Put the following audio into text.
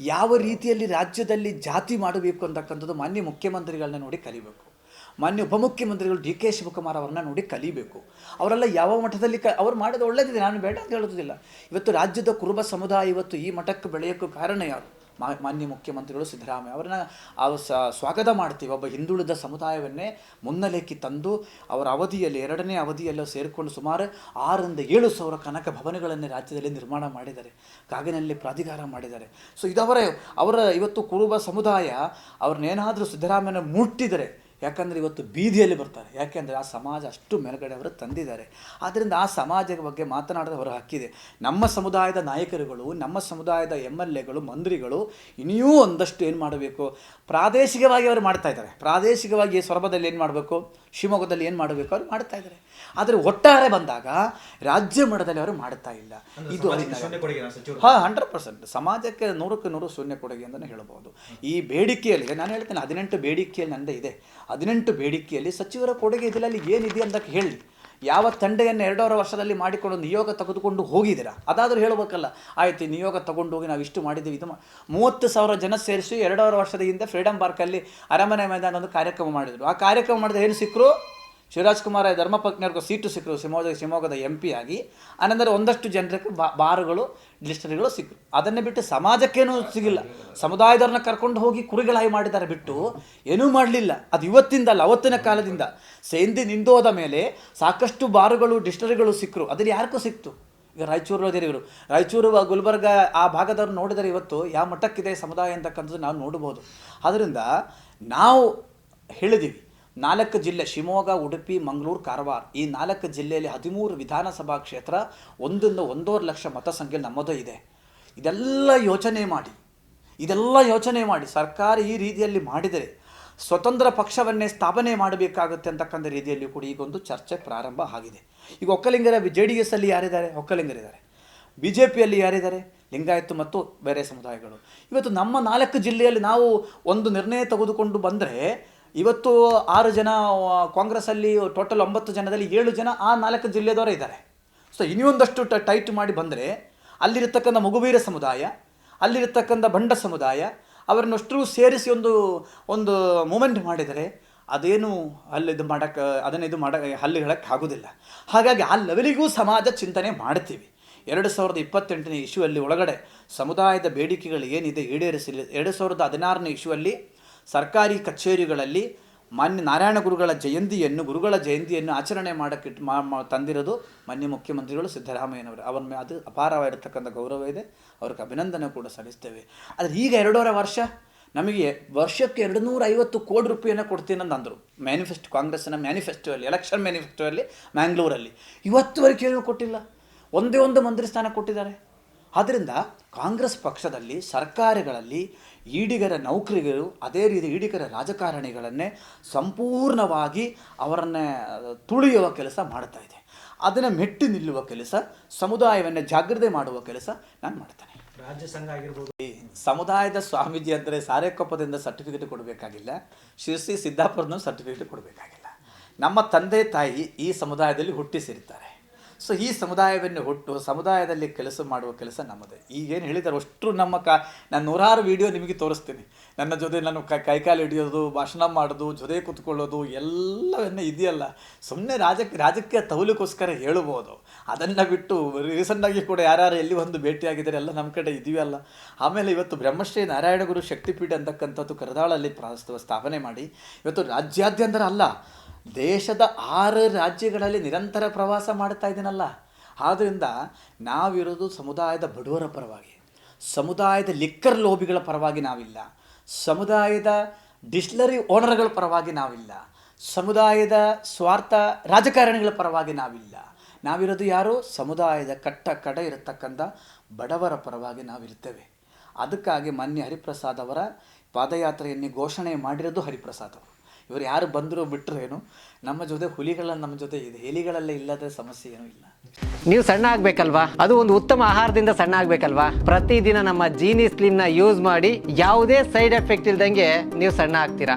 ಯಾವ ರೀತಿಯಲ್ಲಿ ರಾಜ್ಯದಲ್ಲಿ ಜಾತಿ ಮಾಡಬೇಕು ಅಂತಕ್ಕಂಥದ್ದು ಮಾನ್ಯ ಮುಖ್ಯಮಂತ್ರಿಗಳನ್ನ ನೋಡಿ ಕಲಿಬೇಕು. ಮಾನ್ಯ ಉಪಮುಖ್ಯಮಂತ್ರಿಗಳು ಡಿ ಕೆ ಶಿವಕುಮಾರ್ ಅವರನ್ನ ನೋಡಿ ಕಲಿಬೇಕು. ಅವರೆಲ್ಲ ಯಾವ ಮಠದಲ್ಲಿ ಕ, ಅವ್ರು ಮಾಡೋದು ಒಳ್ಳೆಯದಿದೆ ನಾನು ಬೇಡ ಅಂತ ಹೇಳೋದಿಲ್ಲ ಇವತ್ತು ರಾಜ್ಯದ ಕುರುಬ ಸಮುದಾಯ ಇವತ್ತು ಈ ಮಠಕ್ಕೆ ಬೆಳೆಯೋಕ್ಕೂ ಕಾರಣ ಯಾರು? ಮಾನ್ಯ ಮುಖ್ಯಮಂತ್ರಿಗಳು ಸಿದ್ದರಾಮಯ್ಯ ಅವರನ್ನ ಸ, ಸ್ವಾಗತ ಮಾಡ್ತೀವಿ. ಒಬ್ಬ ಹಿಂದುಳಿದ ಸಮುದಾಯವನ್ನೇ ಮುನ್ನೆಲೆಕ್ಕೆ ತಂದು ಅವರ ಅವಧಿಯಲ್ಲಿ, ಎರಡನೇ ಅವಧಿಯಲ್ಲಿ ಸೇರಿಕೊಂಡು ಸುಮಾರು ಆರರಿಂದ ಏಳು ಸಾವಿರ ಕನಕ ಭವನಗಳನ್ನು ರಾಜ್ಯದಲ್ಲಿ ನಿರ್ಮಾಣ ಮಾಡಿದ್ದಾರೆ. ಕಾಗಿನಲ್ಲಿ ಪ್ರಾಧಿಕಾರ ಮಾಡಿದ್ದಾರೆ. ಸೊ ಇದವರ ಅವರ, ಇವತ್ತು ಕುರುಬ ಸಮುದಾಯ ಅವ್ರನ್ನೇನಾದರೂ ಸಿದ್ದರಾಮಯ್ಯನ ಮುಟ್ಟಿದರೆ ಯಾಕಂದರೆ ಇವತ್ತು ಬೀದಿಯಲ್ಲಿ ಬರ್ತಾರೆ. ಯಾಕೆಂದರೆ ಆ ಸಮಾಜ ಅಷ್ಟು ಮೇಲುಗಡೆ ಅವರು ತಂದಿದ್ದಾರೆ. ಆದ್ದರಿಂದ ಆ ಸಮಾಜದ ಬಗ್ಗೆ ಮಾತನಾಡಿದ ಅವರ ಹಕ್ಕಿದೆ ನಮ್ಮ ಸಮುದಾಯದ ನಾಯಕರುಗಳು, ನಮ್ಮ ಸಮುದಾಯದ ಎಂ ಎಲ್ ಎಗಳು, ಮಂತ್ರಿಗಳು ಇನಿಯೂ ಒಂದಷ್ಟು ಏನು ಮಾಡಬೇಕು? ಪ್ರಾದೇಶಿಕವಾಗಿ ಅವರು ಮಾಡ್ತಾ ಇದ್ದಾರೆ. ಪ್ರಾದೇಶಿಕವಾಗಿ ಸೊರಬದಲ್ಲಿ ಏನು ಮಾಡಬೇಕು? ಶಿವಮೊಗ್ಗದಲ್ಲಿ ಏನು ಮಾಡಬೇಕು ಅವರು ಮಾಡ್ತಾ ಇದ್ದಾರೆ ಆದರೆ ಒಟ್ಟಾರೆ ಬಂದಾಗ ರಾಜ್ಯ ಮಟ್ಟದಲ್ಲಿ ಅವರು ಮಾಡ್ತಾ ಇಲ್ಲ. ಇದು ಹಾಂ ಹಂಡ್ರೆಡ್ ಪರ್ಸೆಂಟ್ ಸಮಾಜಕ್ಕೆ ನೂರಕ್ಕೆ ನೂರು ಶೂನ್ಯ ಕೊಡುಗೆ ಅಂತಲೇ ಹೇಳ್ಬೋದು. ಈ ಬೇಡಿಕೆಯಲ್ಲಿ ನಾನು ಹೇಳ್ತೇನೆ ಹದಿನೆಂಟು ಬೇಡಿಕೆಯಲ್ಲಿ ನಂದೇ ಇದೆ. ಹದಿನೆಂಟು ಬೇಡಿಕೆಯಲ್ಲಿ ಸಚಿವರ ಕೊಡುಗೆ ಇದರಲ್ಲಿ ಏನಿದೆ ಅಂತ ಹೇಳಿ ಯಾವ ತಂಡೆಯನ್ನು ಎರಡೂವರೆ ವರ್ಷದಲ್ಲಿ ಮಾಡಿಕೊಂಡು ನಿಯೋಗ ತೆಗೆದುಕೊಂಡು ಹೋಗಿದ್ದೀರಾ? ಅದಾದರೂ ಹೇಳಬೇಕಲ್ಲ. ಆಯ್ತು ನಿಯೋಗ ತಗೊಂಡು ಹೋಗಿ ನಾವು ಇಷ್ಟು ಮಾಡಿದ್ದೀವಿ. ಇದು ಮೂವತ್ತು ಸಾವಿರ ಜನ ಸೇರಿಸಿ ಎರಡೂವರೆ ವರ್ಷದ ಹಿಂದೆ ಫ್ರೀಡಮ್ ಪಾರ್ಕಲ್ಲಿ ಅರಮನೆ ಮೈದಾನ ಒಂದು ಕಾರ್ಯಕ್ರಮ ಮಾಡಿದರು. ಆ ಕಾರ್ಯಕ್ರಮ ಮಾಡಿದ್ರೆ ಏನು ಸಿಕ್ಕರು ಶಿವರಾಜ್ ಕುಮಾರ್ ಧರ್ಮಪತ್ನಿಯವ್ರಿಗೂ ಸೀಟು ಸಿಕ್ಕರು, ಶಿವಮೊಗ್ಗ ಶಿವಮೊಗ್ಗದ ಎಂ ಪಿ ಆಗಿ. ಅನಂತರ ಒಂದಷ್ಟು ಜನರಿಗೆ ಬಾರುಗಳು ಡಿಸ್ಟರಿಗಳು ಸಿಕ್ಕರು. ಅದನ್ನೇ ಬಿಟ್ಟು ಸಮಾಜಕ್ಕೇನೂ ಸಿಗಿಲ್ಲ. ಸಮುದಾಯದವ್ರನ್ನ ಕರ್ಕೊಂಡು ಹೋಗಿ ಕುರಿಗಳಾಗಿ ಮಾಡಿದ್ದಾರೆ ಬಿಟ್ಟು ಏನೂ ಮಾಡಲಿಲ್ಲ. ಅದು ಇವತ್ತಿಂದಲ್ಲ ಅವತ್ತಿನ ಕಾಲದಿಂದ. ಸೇಂದಿ ನಿಂದೋದ ಮೇಲೆ ಸಾಕಷ್ಟು ಬಾರುಗಳು ಡಿಸ್ಟರಿಗಳು ಸಿಕ್ಕರು. ಅದ್ರಲ್ಲಿ ಯಾರಿಗೂ ಸಿಕ್ತು? ಈಗ ರಾಯಚೂರು ಇವರು ರಾಯಚೂರು ಗುಲ್ಬರ್ಗ ಆ ಭಾಗದವ್ರು ನೋಡಿದರೆ ಇವತ್ತು ಯಾವ ಮಟ್ಟಕ್ಕಿದೆ ಸಮುದಾಯ ಅಂತಕ್ಕಂಥದ್ದು ನಾವು ನೋಡ್ಬೋದು. ಆದ್ದರಿಂದ ನಾವು ಹೇಳಿದ್ದೀವಿ. ನಾಲ್ಕು ಜಿಲ್ಲೆ ಶಿವಮೊಗ್ಗ, ಉಡುಪಿ, ಮಂಗಳೂರು, ಕಾರವಾರ. ಈ ನಾಲ್ಕು ಜಿಲ್ಲೆಯಲ್ಲಿ ಹದಿಮೂರು ವಿಧಾನಸಭಾ ಕ್ಷೇತ್ರ ಒಂದೊಂದು ಒಂದೂವರೆ ಲಕ್ಷ ಮತ ಸಂಖ್ಯೆ ನಮ್ಮದೇ ಇದೆ. ಇದೆಲ್ಲ ಯೋಚನೆ ಮಾಡಿ. ಇದೆಲ್ಲ ಯೋಚನೆ ಮಾಡಿ. ಸರ್ಕಾರ ಈ ರೀತಿಯಲ್ಲಿ ಮಾಡಿದರೆ ಸ್ವತಂತ್ರ ಪಕ್ಷವನ್ನೇ ಸ್ಥಾಪನೆ ಮಾಡಬೇಕಾಗುತ್ತೆ ಅಂತಕ್ಕಂಥ ರೀತಿಯಲ್ಲಿ ಕೂಡ ಈಗೊಂದು ಚರ್ಚೆ ಪ್ರಾರಂಭ ಆಗಿದೆ. ಈಗ ಒಕ್ಕಲಿಂಗರ ಜೆ ಡಿ ಎಸ್ ಅಲ್ಲಿ ಯಾರಿದ್ದಾರೆ? ಒಕ್ಕಲಿಂಗರಿದ್ದಾರೆ. ಬಿ ಜೆ ಪಿಯಲ್ಲಿ ಯಾರಿದ್ದಾರೆ? ಲಿಂಗಾಯತ್ ಮತ್ತು ಬೇರೆ ಸಮುದಾಯಗಳು. ಇವತ್ತು ನಮ್ಮ ನಾಲ್ಕು ಜಿಲ್ಲೆಯಲ್ಲಿ ನಾವು ಒಂದು ನಿರ್ಣಯ ತೆಗೆದುಕೊಂಡು ಬಂದರೆ ಇವತ್ತು ಆರು ಜನ, ಕಾಂಗ್ರೆಸ್ಸಲ್ಲಿ ಟೋಟಲ್ ಒಂಬತ್ತು ಜನದಲ್ಲಿ ಏಳು ಜನ ಆ ನಾಲ್ಕು ಜಿಲ್ಲೆದವರೇ ಇದ್ದಾರೆ. ಸೊ ಇನ್ನೊಂದಷ್ಟು ಟೈಟ್ ಮಾಡಿ ಬಂದರೆ ಅಲ್ಲಿರತಕ್ಕಂಥ ಮಗುವೀರ ಸಮುದಾಯ, ಅಲ್ಲಿರತಕ್ಕಂಥ ಬಂಡ ಸಮುದಾಯ, ಅವರನ್ನಷ್ಟು ಸೇರಿಸಿ ಒಂದು ಒಂದು ಮೂಮೆಂಟ್ ಮಾಡಿದರೆ ಅದೇನು ಅಲ್ಲಿ ಇದು ಮಾಡೋಕ್ಕೆ ಅದನ್ನು ಇದು ಮಾಡ, ಅಲ್ಲಿ ಹೇಳೋಕ್ಕಾಗೋದಿಲ್ಲ ಹಾಗಾಗಿ ಆ ಲೆವೆಲಿಗೂ ಸಮಾಜ ಚಿಂತನೆ ಮಾಡ್ತೀವಿ. ಎರಡು ಸಾವಿರದ ಇಪ್ಪತ್ತೆಂಟನೇ ಇಶ್ಯೂಯಲ್ಲಿ ಒಳಗಡೆ ಸಮುದಾಯದ ಬೇಡಿಕೆಗಳು ಏನಿದೆ ಈಡೇರಿಸಲಿ ಎರಡು ಸಾವಿರದ ಹದಿನಾರನೇ ಇಶ್ಯೂಯಲ್ಲಿ ಸರ್ಕಾರಿ ಕಚೇರಿಗಳಲ್ಲಿ ಮಾನ್ಯ ನಾರಾಯಣ ಗುರುಗಳ ಜಯಂತಿಯನ್ನು ಗುರುಗಳ ಜಯಂತಿಯನ್ನು ಆಚರಣೆ ಮಾಡೋಕ್ಕೆ ತಂದಿರೋದು ಮಾನ್ಯ ಮುಖ್ಯಮಂತ್ರಿಗಳು ಸಿದ್ದರಾಮಯ್ಯನವರು. ಅವರ ಅದು ಅಪಾರವಾಗಿರ್ತಕ್ಕಂಥ ಗೌರವ ಇದೆ. ಅವ್ರಿಗೆ ಅಭಿನಂದನೆ ಕೂಡ ಸಲ್ಲಿಸ್ತೇವೆ. ಆದರೆ ಈಗ ಎರಡೂವರೆ ವರ್ಷ, ನಮಗೆ ವರ್ಷಕ್ಕೆ ಎರಡು ನೂರ ಐವತ್ತು ಕೋಟಿ ರೂಪಾಯಿಯನ್ನು ಕೊಡ್ತೀನಿ ಅಂದರು. ಮ್ಯಾನಿಫೆಸ್ಟೋ ಕಾಂಗ್ರೆಸ್ನ ಮ್ಯಾನಿಫೆಸ್ಟೋಲ್ಲಿ ಎಲೆಕ್ಷನ್ ಮ್ಯಾನಿಫೆಸ್ಟೋಲ್ಲಿ ಮ್ಯಾಂಗ್ಳೂರಲ್ಲಿ ಇವತ್ತುವರೆಗೆ ಏನೂ ಕೊಟ್ಟಿಲ್ಲ. ಒಂದೇ ಒಂದು ಮಂತ್ರಿ ಸ್ಥಾನ ಕೊಟ್ಟಿದ್ದಾರೆ. ಆದ್ದರಿಂದ ಕಾಂಗ್ರೆಸ್ ಪಕ್ಷದಲ್ಲಿ ಸರ್ಕಾರಗಳಲ್ಲಿ ಈಡಿಗರ ನೌಕರಿಗರು ಅದೇ ರೀತಿ ಈಡಿಗರ ರಾಜಕಾರಣಿಗಳನ್ನೇ ಸಂಪೂರ್ಣವಾಗಿ ಅವರನ್ನೇ ತುಳಿಯುವ ಕೆಲಸ ಮಾಡ್ತಾ ಇದೆ. ಅದನ್ನು ಮೆಟ್ಟಿ ನಿಲ್ಲುವ ಕೆಲಸ ಸಮುದಾಯವನ್ನು ಜಾಗೃತಿ ಮಾಡುವ ಕೆಲಸ ನಾನು ಮಾಡ್ತೇನೆ. ರಾಜ್ಯ ಸಂಘ ಆಗಿರ್ಬೋದು. ಈ ಸಮುದಾಯದ ಸ್ವಾಮೀಜಿ ಅಂದರೆ ಸಾರೇಕೊಪ್ಪದಿಂದ ಸರ್ಟಿಫಿಕೇಟ್ ಕೊಡಬೇಕಾಗಿಲ್ಲ ಶಿರ್ಸಿ ಸಿದ್ದಾಪುರದ ಸರ್ಟಿಫಿಕೇಟ್ ಕೊಡಬೇಕಾಗಿಲ್ಲ. ನಮ್ಮ ತಂದೆ ತಾಯಿ ಈ ಸಮುದಾಯದಲ್ಲಿ ಹುಟ್ಟಿ ಸೇರಿದ್ದಾರೆ. ಸೊ ಈ ಸಮುದಾಯವನ್ನು ಹುಟ್ಟು ಸಮುದಾಯದಲ್ಲಿ ಕೆಲಸ ಮಾಡುವ ಕೆಲಸ ನಮ್ಮದೇ. ಈಗೇನು ಹೇಳಿದ್ದಾರೆ ಅಷ್ಟು ನಮ್ಮ ಕ, ನಾನು ನೂರಾರು ವಿಡಿಯೋ ನಿಮಗೆ ತೋರಿಸ್ತೀನಿ. ನನ್ನ ಜೊತೆ ನಾನು ಕ, ಕೈಕಾಲು ಹಿಡಿಯೋದು, ಭಾಷಣ ಮಾಡೋದು, ಜೊತೆ ಕೂತ್ಕೊಳ್ಳೋದು, ಎಲ್ಲವನ್ನ ಇದೆಯಲ್ಲ. ಸುಮ್ಮನೆ ರಾಜಕ್ಕೆ ರಾಜಕೀಯ ತೌಲಿಕೋಸ್ಕರ ಹೇಳ್ಬೋದು. ಅದನ್ನು ಬಿಟ್ಟು ರೀಸೆಂಟಾಗಿ ಕೂಡ ಯಾರ್ಯಾರು ಎಲ್ಲಿ ಒಂದು ಭೇಟಿಯಾಗಿದ್ದಾರೆ, ಎಲ್ಲ ನಮ್ಮ ಕಡೆ ಇದೆಯಲ್ಲ ಆಮೇಲೆ ಇವತ್ತು ಬ್ರಹ್ಮಶ್ರೀ ನಾರಾಯಣ ಗುರು ಶಕ್ತಿಪೀಠ ಅಂತಕ್ಕಂಥದ್ದು ಕರದಾಳಲ್ಲಿ ಸ್ಥಾಪನೆ ಮಾಡಿ, ಇವತ್ತು ರಾಜ್ಯಾದ್ಯಂತರ ಅಲ್ಲ ದೇಶದ ಆರು ರಾಜ್ಯಗಳಲ್ಲಿ ನಿರಂತರ ಪ್ರವಾಸ ಮಾಡ್ತಾ ಇದ್ದೀನಲ್ಲ. ಆದ್ದರಿಂದ ನಾವಿರೋದು ಸಮುದಾಯದ ಬಡವರ ಪರವಾಗಿ. ಸಮುದಾಯದ ಲಿಕ್ಕರ್ ಲೋಬಿಗಳ ಪರವಾಗಿ ನಾವಿಲ್ಲ. ಸಮುದಾಯದ ಡಿಸ್ಲರಿ ಓನರ್ಗಳ ಪರವಾಗಿ ನಾವಿಲ್ಲ. ಸಮುದಾಯದ ಸ್ವಾರ್ಥ ರಾಜಕಾರಣಿಗಳ ಪರವಾಗಿ ನಾವಿಲ್ಲ. ನಾವಿರೋದು ಯಾರು? ಸಮುದಾಯದ ಕಟ್ಟ ಕಡೆ ಇರತಕ್ಕಂಥ ಬಡವರ ಪರವಾಗಿ ನಾವಿರ್ತೇವೆ ಅದಕ್ಕಾಗಿ ಮಾನ್ಯ ಹರಿಪ್ರಸಾದ್ ಅವರ ಪಾದಯಾತ್ರೆಯನ್ನು ಘೋಷಣೆ ಮಾಡಿರೋದು ಹರಿಪ್ರಸಾದ್ ಅವರು. ಇವರು ಯಾರು ಬಂದರೂ ಬಿಟ್ಟರು ಏನು? ನಮ್ಮ ಜೊತೆ ಹುಲಿಗಳ ನಮ್ಮ ಜೊತೆ ಇದೆ ಎಲಿಗಳೆಲ್ಲ ಇಲ್ಲದ ಸಮಸ್ಯೆ ಏನೂ ಇಲ್ಲ. ನೀವು ಸಣ್ಣ ಆಗ್ಬೇಕಲ್ವಾ? ಅದು ಒಂದು ಉತ್ತಮ ಆಹಾರದಿಂದ ಸಣ್ಣ ಆಗ್ಬೇಕಲ್ವಾ? ಪ್ರತಿದಿನ ನಮ್ಮ ಜೀನಿ ಸ್ಲಿಮ್ನ ಯೂಸ್ ಮಾಡಿ ಯಾವುದೇ ಸೈಡ್ ಎಫೆಕ್ಟ್ ಇಲ್ದಂಗೆ ನೀವು ಸಣ್ಣ ಆಗ್ತೀರಾ?